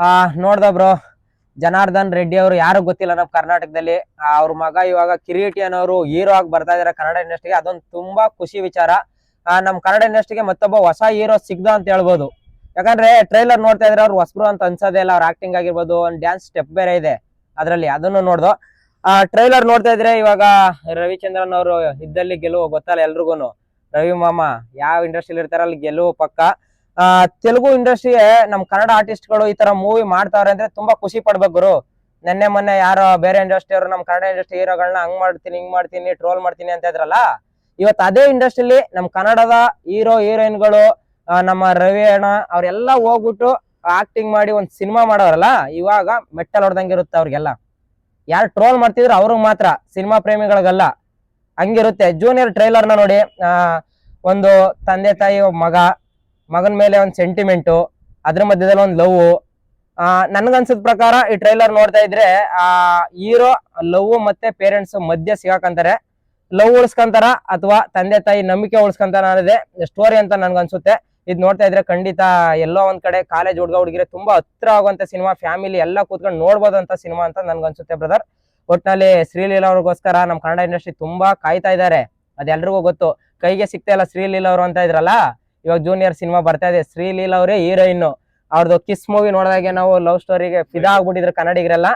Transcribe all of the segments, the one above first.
ಆ, ನೋಡ್ದ ಬ್ರೋ, ಜನಾರ್ದನ್ ರೆಡ್ಡಿ ಅವರು ಯಾರು ಗೊತ್ತಿಲ್ಲ ನಮ್ಮ ಕರ್ನಾಟಕದಲ್ಲಿ. ಅವ್ರ ಮಗ ಇವಾಗ ಕಿರೀಟಿ ಅನ್ನೋರು ಹೀರೋ ಆಗಿ ಬರ್ತಾ ಇದಾರೆ ಕನ್ನಡ ಇಂಡಸ್ಟ್ರಿಗೆ ಅದೊಂದು ತುಂಬಾ ಖುಷಿ ವಿಚಾರ. ನಮ್ಮ ನಮ್ ಕನ್ನಡ ಇಂಡಸ್ಟ್ರಿಗೆ ಮತ್ತೊಬ್ಬ ಹೊಸ ಹೀರೋ ಸಿಗ್ದ ಅಂತ ಹೇಳ್ಬೋದು. ಯಾಕಂದ್ರೆ ಟ್ರೈಲರ್ ನೋಡ್ತಾ ಇದ್ರೆ ಅವ್ರು ಹೊಸಬ್ರು ಅಂತ ಅನ್ಸೋದೇ ಇಲ್ಲ. ಅವ್ರ ಆಕ್ಟಿಂಗ್ ಆಗಿರ್ಬೋದು ಒಂದ್ ಡ್ಯಾನ್ಸ್ ಸ್ಟೆಪ್ ಬೇರೆ ಇದೆ ಅದ್ರಲ್ಲಿ. ಅದನ್ನು ನೋಡ್ದು. ಆ ಟ್ರೈಲರ್ ನೋಡ್ತಾ ಇದ್ರೆ ಇವಾಗ ರವಿಚಂದ್ರನ್ ಅವರು ಇದ್ದಲ್ಲಿ ಗೆಲುವು ಗೊತ್ತಲ್ಲ ಎಲ್ರಿಗೂ ರವಿ ಮಾಮ, ಯಾವ ಇಂಡಸ್ಟ್ರಿಲಿ ಇರ್ತಾರ ಅಲ್ಲಿ ಗೆಲುವು ಪಕ್ಕ. ಆ, ತೆಲುಗು ಇಂಡಸ್ಟ್ರಿ ನಮ್ ಕನ್ನಡ ಆರ್ಟಿಸ್ಟ್ಗಳು ಈ ತರ ಮೂವಿ ಮಾಡ್ತಾವ್ರೆ ಅಂದ್ರೆ ತುಂಬಾ ಖುಷಿ ಪಡ್ಬೇಕು ಗುರು. ನೆನ್ನೆ ಮೊನ್ನೆ ಯಾರೋ ಬೇರೆ ಇಂಡಸ್ಟ್ರಿ ಅವರು ನಮ್ ಕನ್ನಡ ಇಂಡಸ್ಟ್ರಿ ಹೀರೋಗಳನ್ನ ಹಂಗ್ ಮಾಡ್ತೀನಿ, ಹಿಂಗ್ ಮಾಡ್ತೀನಿ ಟ್ರೋಲ್ ಮಾಡ್ತೀನಿ ಅಂತ ಇದ್ರಲ್ಲ, ಇವತ್ತು ಅದೇ ಇಂಡಸ್ಟ್ರಿಲಿ ನಮ್ ಕನ್ನಡದ ಹೀರೋ, ಹೀರೋಯಿನ್ಗಳು ನಮ್ಮ ರವಿ ಅಣ್ಣ ಅವ್ರೆಲ್ಲ ಹೋಗ್ಬಿಟ್ಟು ಆಕ್ಟಿಂಗ್ ಮಾಡಿ ಒಂದ್ ಸಿನಿಮಾ ಮಾಡೋರಲ್ಲ, ಇವಾಗ ಮೆಟ್ಟಲ್ ಹೊಡ್ದಂಗಿರುತ್ತೆ ಅವ್ರಿಗೆಲ್ಲ. ಯಾರು ಟ್ರೋಲ್ ಮಾಡ್ತಿದ್ರು ಅವ್ರಿಗೆ ಮಾತ್ರ ಸಿನಿಮಾ ಪ್ರೇಮಿಗಳಿಗಲ್ಲ. ಹಂಗಿರುತ್ತೆ. ಜೂನಿಯರ್ ಟ್ರೈಲರ್ನ ನೋಡಿ ಒಂದು ತಂದೆ ತಾಯಿ, ಮಗ ಮಗನ ಮೇಲೆ ಒಂದು ಸೆಂಟಿಮೆಂಟು ಅದ್ರ ಮಧ್ಯದಲ್ಲಿ ಒಂದು ಲವ್ ನನ್ಗನ್ಸಿದ ಪ್ರಕಾರ ಈ ಟ್ರೈಲರ್ ನೋಡ್ತಾ ಇದ್ರೆ, ಆ ಹೀರೋ ಲವ್ ಮತ್ತೆ ಪೇರೆಂಟ್ಸ್ ಮಧ್ಯ ಸಿಗಾಕಂತಾರೆ. ಲವ್ ಉಳಿಸ್ಕೊಂತಾರ ಅಥವಾ ತಂದೆ ತಾಯಿ ನಂಬಿಕೆ ಉಳಿಸ್ಕೊಂತಾರ ಅನ್ನೋದೇ ಸ್ಟೋರಿ ಅಂತ ನನ್ಗನ್ಸುತ್ತೆ ಇದ್ ನೋಡ್ತಾ ಇದ್ರೆ ಖಂಡಿತ ಎಲ್ಲೋ ಒಂದ್ ಕಡೆ ಕಾಲೇಜ್ ಹುಡುಗ ಹುಡುಗಿರೆ ತುಂಬಾ ಹತ್ರ ಆಗುವಂತ ಸಿನಿಮಾ ಫ್ಯಾಮಿಲಿ ಎಲ್ಲ ಕೂತ್ಕೊಂಡು ನೋಡ್ಬೋದಂತ ಸಿನಿಮಾ ಅಂತ ನನ್ಗನ್ಸುತ್ತೆ ಬ್ರದರ್ ಒಟ್ನಲ್ಲಿ ಶ್ರೀಲೀಲ ಅವ್ರಿಗೋಸ್ಕರ ನಮ್ ಕನ್ನಡ ಇಂಡಸ್ಟ್ರಿ ತುಂಬಾ ಕಾಯ್ತಾ ಇದ್ದಾರೆ. ಅದೆಲ್ರಿಗೂ ಗೊತ್ತು. ಕೈಗೆ ಸಿಗ್ತಾ ಇಲ್ಲ ಶ್ರೀಲೀಲ ಅವರು ಅಂತ ಇದ್ರಲ್ಲ? ಇವಾಗ ಜೂನಿಯರ್ ಸಿನಿಮಾ ಬರ್ತಾ ಇದೆ. ಶ್ರೀಲೀಲಾ ಅವರೇ ಹೀರೋಯಿನ್ ಅವ್ರದ್ದು ಕಿಸ್ ಮೂವಿ ನೋಡಿದಾಗೆ ನಾವು ಲವ್ ಸ್ಟೋರಿಗೆ ಫಿದಾ ಆಗ್ಬಿಟ್ಟಿದ್ರು ಕನ್ನಡಿಗರೆಲ್ಲ.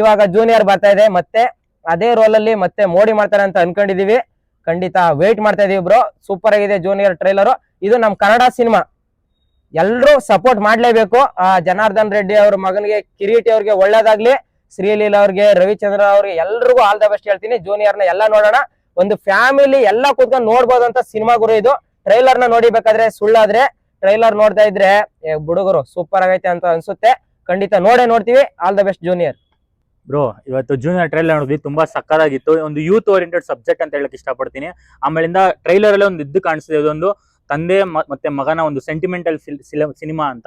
ಇವಾಗ ಜೂನಿಯರ್ ಬರ್ತಾ ಇದೆ. ಮತ್ತೆ ಅದೇ ರೋಲ್ ಅಲ್ಲಿ ಮತ್ತೆ ಮೋಡಿ ಮಾಡ್ತಾರೆ ಅಂತ ಅನ್ಕೊಂಡಿದೀವಿ. ಖಂಡಿತ ವೇಟ್ ಮಾಡ್ತಾ ಇದೀವಿ ಬ್ರೋ ಸೂಪರ್ ಆಗಿದೆ ಜೂನಿಯರ್ ಟ್ರೈಲರ್ ಇದು ನಮ್ ಕನ್ನಡ ಸಿನಿಮಾ ಎಲ್ರು ಸಪೋರ್ಟ್ ಮಾಡ್ಲೇಬೇಕು. ಆ ಜನಾರ್ದನ್ ರೆಡ್ಡಿ ಅವ್ರ ಮಗನಿಗೆ ಕಿರೀಟಿ ಅವ್ರಿಗೆ ಒಳ್ಳೇದಾಗ್ಲಿ. ಶ್ರೀಲೀಲಾ ಅವ್ರಿಗೆ ರವಿಚಂದ್ರ ಅವ್ರಿಗೆ ಎಲ್ರಿಗೂ ಆಲ್ ದ ಬೆಸ್ಟ್ ಹೇಳ್ತೀನಿ. ಜೂನಿಯರ್ನ ಎಲ್ಲ ನೋಡೋಣ. ಒಂದು ಫ್ಯಾಮಿಲಿ ಎಲ್ಲ ಕೂತ್ಕೊಂಡು ನೋಡ್ಬೋದಂತ ಸಿನಿಮಾ ಗುರು ಇದು. ಟ್ರೈಲರ್ನ ನೋಡಿಬೇಕಾದ್ರೆ ಸುಳ್ಳಾದ್ರೆ ಟ್ರೈಲರ್ ನೋಡ್ತಾ ಇದ್ರೆ ಹುಡುಗರು ಸೂಪರ್ ಆಗೈತೆ ಅಂತ ಅನ್ಸುತ್ತೆ. ಖಂಡಿತ ನೋಡೇ ನೋಡ್ತೀವಿ. All the best junior bro ಇವತ್ತು ಜೂನಿಯರ್ ಟ್ರೈಲರ್ ನೋಡಿದ್ವಿ. ತುಂಬಾ ಸಕ್ಕದಾಗಿತ್ತು. ಒಂದು ಯೂತ್ ಓರಿಯೆಂಟೆಡ್ ಸಬ್ಜೆಕ್ಟ್ ಅಂತ ಹೇಳಕ್ ಇಷ್ಟಪಡ್ತೀನಿ. ಆಮೇಲಿಂದ ಟ್ರೈಲರ್ ಅಲ್ಲಿ ಒಂದು ಇದ್ದು ಕಾಣಿಸ್ತಿದೆ. ಅದೊಂದು ತಂದೆ ಮತ್ತೆ ಮಗನ ಒಂದು ಸೆಂಟಿಮೆಂಟಲ್ ಸಿನಿಮಾ ಅಂತ.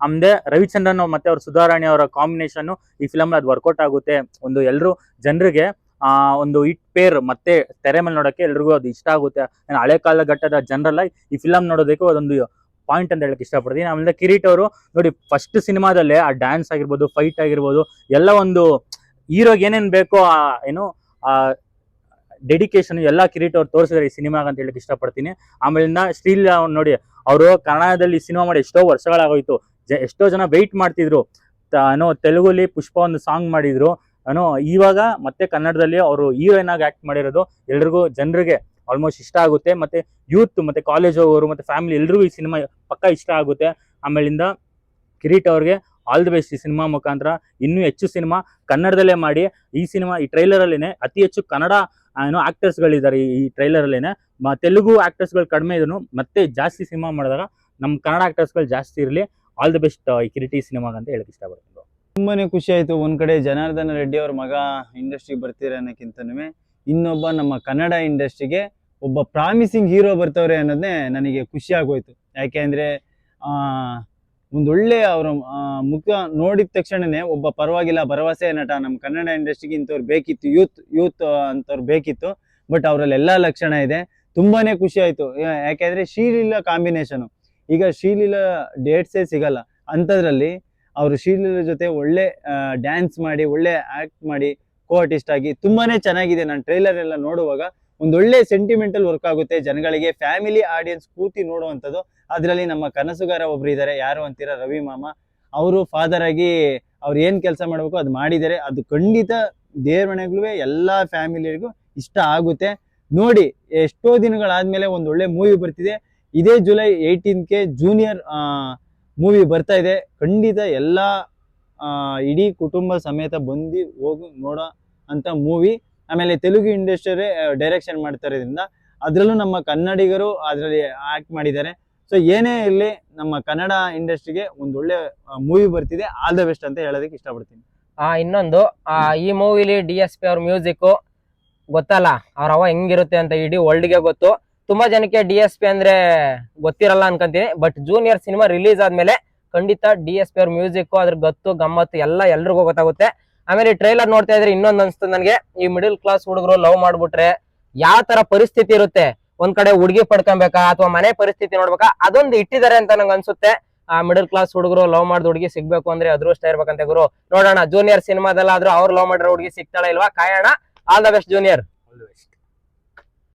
ಆಮೇಲೆ ರವಿಚಂದ್ರನ್ ಮತ್ತೆ ಅವ್ರ ಸುಧಾರಾಣಿ ಅವರ ಕಾಂಬಿನೇಷನ್ ಈ ಫಿಲಮ್ ಅದು ವರ್ಕೌಟ್ ಆಗುತ್ತೆ. ಒಂದು ಎಲ್ಲರೂ ಜನರಿಗೆ ಆ, ಒಂದು ಇಟ್ ಪೇರ್ ಮತ್ತೆ ತೆರೆ ಮೇಲೆ ನೋಡಕ್ಕೆ ಎಲ್ರಿಗೂ ಅದು ಇಷ್ಟ ಆಗುತ್ತೆ. ಹಳೆ ಕಾಲ ಘಟ್ಟದ ಜನರಲ್ಲ, ಈ ಫಿಲಮ್ ನೋಡೋದಕ್ಕೂ ಅದೊಂದು ಪಾಯಿಂಟ್ ಅಂತ ಹೇಳಕ್ ಇಷ್ಟಪಡ್ತೀನಿ. ಆಮೇಲೆ ಕಿರೀಟ್ ಅವರು, ನೋಡಿ ಫಸ್ಟ್ ಸಿನಿಮಾದಲ್ಲೇ ಆ ಡ್ಯಾನ್ಸ್ ಆಗಿರ್ಬೋದು ಫೈಟ್ ಆಗಿರ್ಬೋದು, ಎಲ್ಲ ಒಂದು ಹೀರೋಗೆ ಏನೇನ್ ಬೇಕೋ ಆ, ಏನು, ಆ ಡೆಡಿಕೇಶನ್ ಎಲ್ಲ ಕಿರೀಟ್ ಅವ್ರು ತೋರಿಸಿದ್ದಾರೆ ಈ ಸಿನಿಮಾಗ ಅಂತ ಹೇಳಕ್ ಇಷ್ಟಪಡ್ತೀನಿ. ಆಮೇಲಿಂದ ಸ್ಟೀಲ್ ನೋಡಿ, ಅವರು ಕನ್ನಡದಲ್ಲಿ ಸಿನಿಮಾ ಮಾಡಿ ಎಷ್ಟೋ ವರ್ಷಗಳಾಗೋಯ್ತು. ಎಷ್ಟೋ ಜನ ವೆಯ್ಟ್ ಮಾಡ್ತಿದ್ರು. ಏನೋ ತೆಲುಗುಲಿ ಪುಷ್ಪ ಒಂದು ಸಾಂಗ್ ಮಾಡಿದ್ರು. ಏನೋ ಇವಾಗ ಮತ್ತೆ ಕನ್ನಡದಲ್ಲಿ ಅವರು ಹೀರೋಯಿನ್ ಆಗಿ ಆಕ್ಟ್ ಮಾಡಿರೋದು ಎಲ್ರಿಗೂ ಜನರಿಗೆ ಆಲ್ಮೋಸ್ಟ್ ಇಷ್ಟ ಆಗುತ್ತೆ. ಮತ್ತೆ ಯೂತ್ ಮತ್ತೆ ಕಾಲೇಜ್ ಹೋಗೋರು ಮತ್ತೆ ಫ್ಯಾಮಿಲಿ ಎಲ್ರಿಗೂ ಈ ಸಿನಿಮಾ ಪಕ್ಕ ಇಷ್ಟ ಆಗುತ್ತೆ. ಆಮೇಲಿಂದ ಕಿರೀಟ್ ಅವ್ರಿಗೆ ಆಲ್ ದಿ ಬೆಸ್ಟ್ ಈ ಸಿನಿಮಾ ಮುಖಾಂತರ. ಇನ್ನೂ ಹೆಚ್ಚು ಸಿನಿಮಾ ಕನ್ನಡದಲ್ಲೇ ಮಾಡಿ. ಈ ಸಿನಿಮಾ ಈ ಟ್ರೈಲರ್ ಅಲ್ಲಿನೇ ಅತಿ ಹೆಚ್ಚು ಕನ್ನಡ ಏನೋ ಆಕ್ಟರ್ಸ್ ಗಳಿದ್ದಾರೆ ಈ ಟ್ರೈಲರ್ ಅಲ್ಲಿನೇ ತೆಲುಗು ಆಕ್ಟರ್ಸ್ಗಳು ಕಡಿಮೆ ಇದ್ರು ಮತ್ತೆ ಜಾಸ್ತಿ ಸಿನಿಮಾ ಮಾಡಿದಾಗ ನಮ್ಮ ಕನ್ನಡ ಆಕ್ಟರ್ಸ್ಗಳು ಜಾಸ್ತಿ ಇರಲಿ. ಆಲ್ ದಿ ಬೆಸ್ಟ್ ಈ ಕಿರೀಟಿ ಸಿನಿಮಾಗ ಅಂತ ಹೇಳಕ್ ಇಷ್ಟಪಡ್ತೀನಿ. ತುಂಬಾನೇ ಖುಷಿ ಆಯಿತು. ಒಂದ್ ಕಡೆ ಜನಾರ್ದನ ರೆಡ್ಡಿ ಅವ್ರ ಮಗ ಇಂಡಸ್ಟ್ರಿಗೆ ಬರ್ತೀರ ಅನ್ನೋಕ್ಕಿಂತನೂ ಇನ್ನೊಬ್ಬ ನಮ್ಮ ಕನ್ನಡ ಇಂಡಸ್ಟ್ರಿಗೆ ಒಬ್ಬ ಪ್ರಾಮಿಸಿಂಗ್ ಹೀರೋ ಬರ್ತವ್ರೆ ಅನ್ನೋದೇ ನನಗೆ ಖುಷಿ ಆಗೋಯ್ತು. ಯಾಕೆ ಅಂದ್ರೆ ಒಂದೊಳ್ಳೆ ಅವರ ಮುಖ ನೋಡಿದ ತಕ್ಷಣನೇ ಒಬ್ಬ ಪರವಾಗಿಲ್ಲ, ಭರವಸೆ ನಟ ನಮ್ಮ ಕನ್ನಡ ಇಂಡಸ್ಟ್ರಿಗೆ ಇಂಥವ್ರು ಬೇಕಿತ್ತು, ಯೂತ್ ಯೂತ್ ಅಂಥವ್ರು ಬೇಕಿತ್ತು, ಬಟ್ ಅವರಲ್ಲೆಲ್ಲ ಲಕ್ಷಣ ಇದೆ. ತುಂಬಾನೇ ಖುಷಿ ಆಯಿತು. ಯಾಕೆಂದ್ರೆ ಶ್ರೀಲೀಲಾ ಕಾಂಬಿನೇಷನ್. ಈಗ ಶ್ರೀಲೀಲಾ ಡೇಟ್ಸೇ ಸಿಗಲ್ಲ. ಅಂಥದ್ರಲ್ಲಿ ಅವರು ಶ್ರೀಲೀಲ ಜೊತೆ ಒಳ್ಳೆ ಡ್ಯಾನ್ಸ್ ಮಾಡಿ, ಒಳ್ಳೆ ಆಕ್ಟ್ ಮಾಡಿ ಕೋ ಆರ್ಟಿಸ್ಟ್ ಆಗಿ ತುಂಬಾನೇ ಚೆನ್ನಾಗಿದೆ. ನಾನು ಟ್ರೈಲರ್ ಎಲ್ಲ ನೋಡುವಾಗ ಒಂದೊಳ್ಳೆ ಸೆಂಟಿಮೆಂಟಲ್ ವರ್ಕ್ ಆಗುತ್ತೆ. ಜನಗಳಿಗೆ ಫ್ಯಾಮಿಲಿ ಆಡಿಯನ್ಸ್ ಕೂತಿ ನೋಡುವಂಥದ್ದು. ಅದರಲ್ಲಿ ನಮ್ಮ ಕನಸುಗಾರ ಒಬ್ರು ಇದ್ದಾರೆ ಯಾರು ಅಂತೀರಾ? ರವಿ ಮಾಮ. ಅವರು ಫಾದರ್ ಆಗಿ ಅವ್ರು ಏನು ಕೆಲಸ ಮಾಡಬೇಕು ಅದು ಮಾಡಿದರೆ ಅದು ಖಂಡಿತ ದೇವ್ರ ಎಲ್ಲ ಫ್ಯಾಮಿಲಿಗೂ ಇಷ್ಟ ಆಗುತ್ತೆ. ನೋಡಿ, ಎಷ್ಟೋ ದಿನಗಳಾದ್ಮೇಲೆ ಒಂದ್ ಒಳ್ಳೆ ಮೂವಿ ಬರ್ತಿದೆ. ಇದೇ ಜುಲೈ ಏಯ್ಟೀನ್ಗೆ ಜೂನಿಯರ್ ಮೂವಿ ಬರ್ತಾ ಇದೆ. ಖಂಡಿತ ಎಲ್ಲ ಇಡೀ ಕುಟುಂಬ ಸಮೇತ ಬಂದು ಹೋಗಿ ನೋಡೋ ಅಂತ ಮೂವಿ ಆಮೇಲೆ ತೆಲುಗು ಇಂಡಸ್ಟ್ರಿ ಡೈರೆಕ್ಷನ್ ಮಾಡ್ತಾ ಇರೋದ್ರಿಂದ ಅದರಲ್ಲೂ ನಮ್ಮ ಕನ್ನಡಿಗರು ಅದರಲ್ಲಿ ಆಕ್ಟ್ ಮಾಡಿದ್ದಾರೆ. ಸೊ ಏನೇ ಇರಲಿ ನಮ್ಮ ಕನ್ನಡ ಇಂಡಸ್ಟ್ರಿಗೆ ಒಂದು ಒಳ್ಳೆ ಮೂವಿ ಬರ್ತಿದೆ. ಆಲ್ ದ ಬೆಸ್ಟ್ ಅಂತ ಹೇಳೋದಕ್ಕೆ ಇಷ್ಟಪಡ್ತೀನಿ. ಇನ್ನೊಂದು, ಆ, ಈ ಮೂವಿಲಿ ಡಿ ಎಸ್ ಪಿ ಅವ್ರ ಮ್ಯೂಸಿಕ್ ಗೊತ್ತಲ್ಲ? ಅವ್ರ ಅವ ಹೆಂಗಿರುತ್ತೆ ಅಂತ ಇಡೀ ವರ್ಲ್ಡ್ಗೆ ಗೊತ್ತು. ತುಂಬಾ ಜನಕ್ಕೆ ಡಿ ಎಸ್ ಪಿ ಅಂದ್ರೆ ಗೊತ್ತಿರಲ್ಲ ಅನ್ಕೊಂತೀನಿ. ಬಟ್ ಜೂನಿಯರ್ ಸಿನಿಮಾ ರಿಲೀಸ್ ಆದ್ಮೇಲೆ ಖಂಡಿತ ಡಿ ಎಸ್ ಪಿ ಅವ್ರ ಮ್ಯೂಸಿಕ್ ಅದ್ರ ಗತ್ತು, ಗಮ್ಮತ್ತು ಎಲ್ಲ ಎಲ್ರಿಗೂ ಗೊತ್ತಾಗುತ್ತೆ. ಆಮೇಲೆ ಟ್ರೈಲರ್ ನೋಡ್ತಾ ಇದ್ರೆ ಇನ್ನೊಂದು ಅನ್ಸ್ತದೆ ನನಗೆ. ಈ ಮಿಡಿಲ್ ಕ್ಲಾಸ್ ಹುಡುಗರು ಲವ್ ಮಾಡ್ಬಿಟ್ರೆ ಯಾವ ತರ ಪರಿಸ್ಥಿತಿ ಇರುತ್ತೆ? ಒಂದ್ ಕಡೆ ಹುಡುಗಿ ಪಡ್ಕೊಬೇಕಾ ಅಥವಾ ಮನೆ ಪರಿಸ್ಥಿತಿ ನೋಡ್ಬೇಕಾ? ಅದೊಂದು ಇಟ್ಟಿದ್ದಾರೆ ಅಂತ ನಂಗೆ ಅನ್ಸುತ್ತೆ. ಆ ಮಿಡಲ್ ಕ್ಲಾಸ್ ಹುಡುಗರು ಲವ್ ಮಾಡಿದ ಹುಡುಗಿ ಸಿಗ್ಬೇಕು ಅಂದ್ರೆ ಅದೃಷ್ಟ ಇರ್ಬೇಕಂತ ಗುರು. ನೋಡೋಣ ಜೂನಿಯರ್ ಸಿನಿಮಾದಲ್ಲಾದ್ರೂ ಅವ್ರು ಲವ್ ಮಾಡಿರೋ ಹುಡುಗಿ ಸಿಗ್ತಾಳೆ ಇಲ್ವಾ? ಕಾಯೋಣ. All the best junior